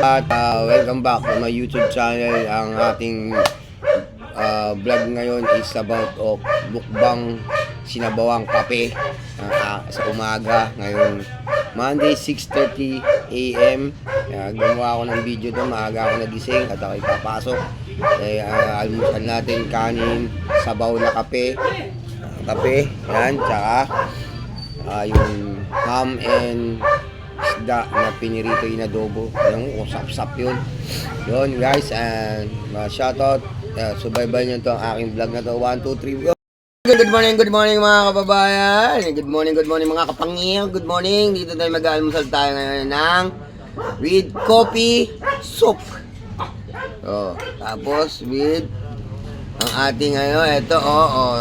At uh, welcome back to my YouTube channel. Ang ating uh, vlog ngayon is about of mukbang sinabawang kape uh, sa umaga ngayon Monday 6.30 a.m. Uh, gumawa ako ng video doon, maaga ako nagising at ako ipapasok. Eh, uh, almusal natin kanin, sabaw na kape, kape, yan, tsaka uh, yung ham and isda na pinirito yung adobo. Yung usap-sap yun. Yun guys, and uh, shoutout. Uh, subaybay nyo to ang aking vlog na to. 1, 2, 3, go! Good morning, good morning mga kababayan. Good morning, good morning mga kapangil. Good morning. Dito tayo mag-almusal tayo ngayon ng with coffee soup. Oh, tapos with ang ating ano, ito oh, oh.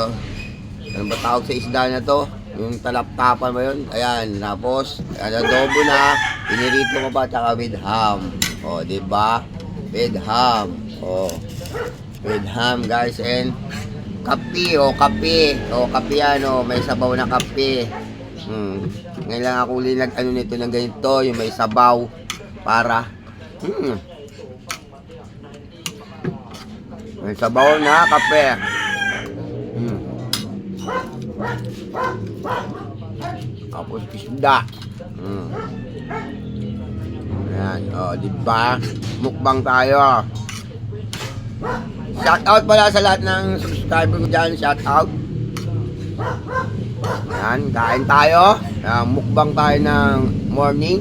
Ano ba tawag sa isda na to? Yung talaptapan ba yun? Ayan, tapos ano, adobo na, pinirito mo pa tsaka with ham. Oh, di ba? With ham. Oh. With ham, guys, and kape, oh, kape. Oh, kape yan, oh, may sabaw na kape. Hmm. Ngayon lang ako uli nag ano nito ng ganito, yung may sabaw para hmm. May sabaw na kape. Tapos isda. Hmm. Ayan, oh, di ba? Mukbang tayo. Shout out pala sa lahat ng subscriber ko dyan. Shout out. Ayan, kain tayo. Uh, mukbang tayo ng morning.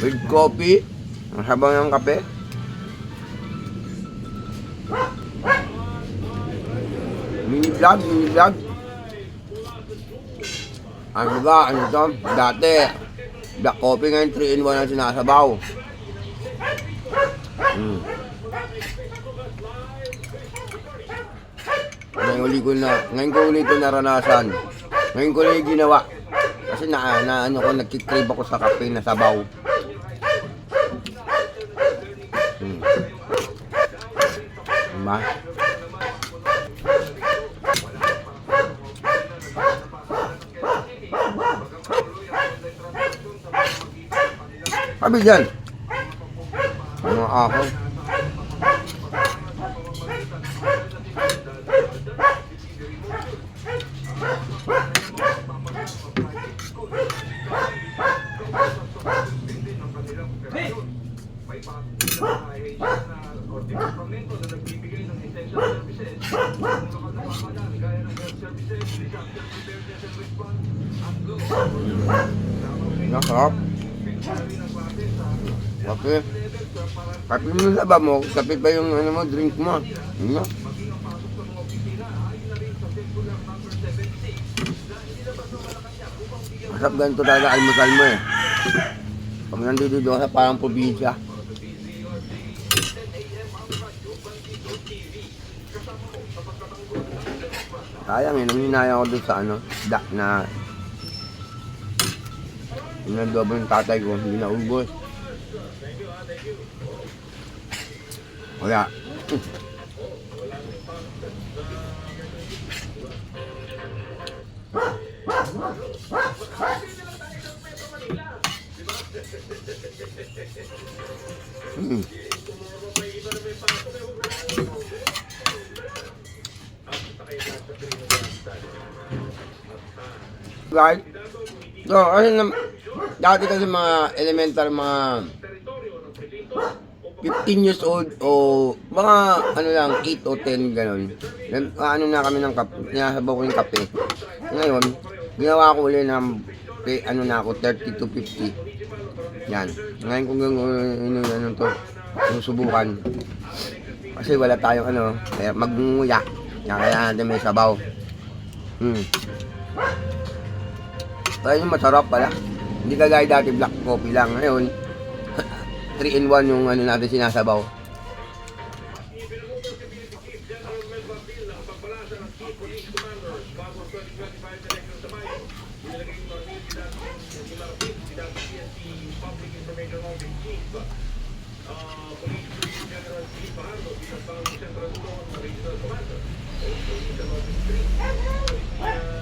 With coffee. Ang sabaw ng kape. Mini vlog, mini vlog. Ano ba, ano to? Dati, black coffee ngayon 3 in 1 ang sinasabaw. Hmm. Ngayon uli ko na, ngayon ko ulit ito naranasan. Ngayon ko yung ginawa. Kasi na, na ano ko, nagkikrave ako sa kape na sabaw. Hmm. Diba? Sabi dyan. Ano ako? Nasarap. Kape. Kape mo na ba mo? Kape pa yung ano mo, drink mo. Ano? Masarap ganito talaga almusal mo eh. Pag nandito doon sa parang probinsya. Sayang eh, nanginaya ako doon sa ano, da na yung nandobo ng tatay ko, hindi na Wala. Hmm. Right? So, ano na, dati kasi mga elemental, mga 15 years old o mga ano lang, 8 o 10 ganun. Nag- Ano na kami ng kape, sinasabaw ko yung kape. Ngayon, ginawa ko ulit ng ano na ako, 30 to 50. Yan. Ngayon kung gano'n ano, ano to, susubukan. Kasi wala tayong ano, kaya magnguya. Kaya kailangan natin may sabaw. Hmm. Kaya yung masarap pala. Hindi kagaya dati black coffee lang. Ngayon, 3 in 1 yung ano natin sinasabaw. Thank.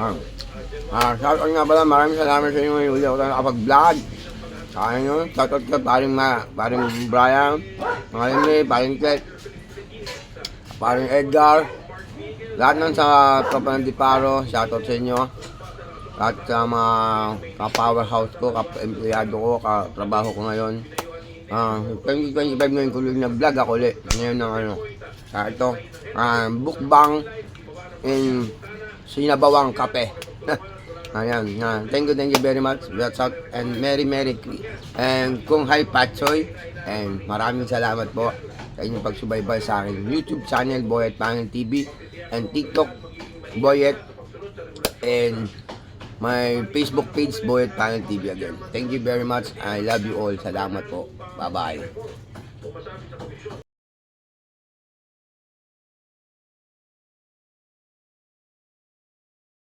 Ah, ah shoutout nga pala, maraming salamat sa inyo ngayon. Hindi ako tayo nakapag-vlog. Sa inyo, shoutout ka, paring, ma, paring Brian, mga Lenny, paring Ted, paring Edgar, lahat nun sa tropa ng Diparo, shoutout sa inyo. At sa mga ka-powerhouse ko, ka-empleyado ko, ka-trabaho ko ngayon. Ah, 2025 ngayon ko ulit na vlog ako ulit. Ngayon ng ano. Ah, ito, ah, bukbang in sinabawang kape. Ayan, na. Thank you, thank you very much. That's out. And Merry Merry And kung hi Patsoy. And maraming salamat po sa inyong pagsubaybay sa aking YouTube channel, Boyet Pangin TV. And TikTok, Boyet. And my Facebook page, Boyet Pangin TV again. Thank you very much. I love you all. Salamat po. Bye-bye.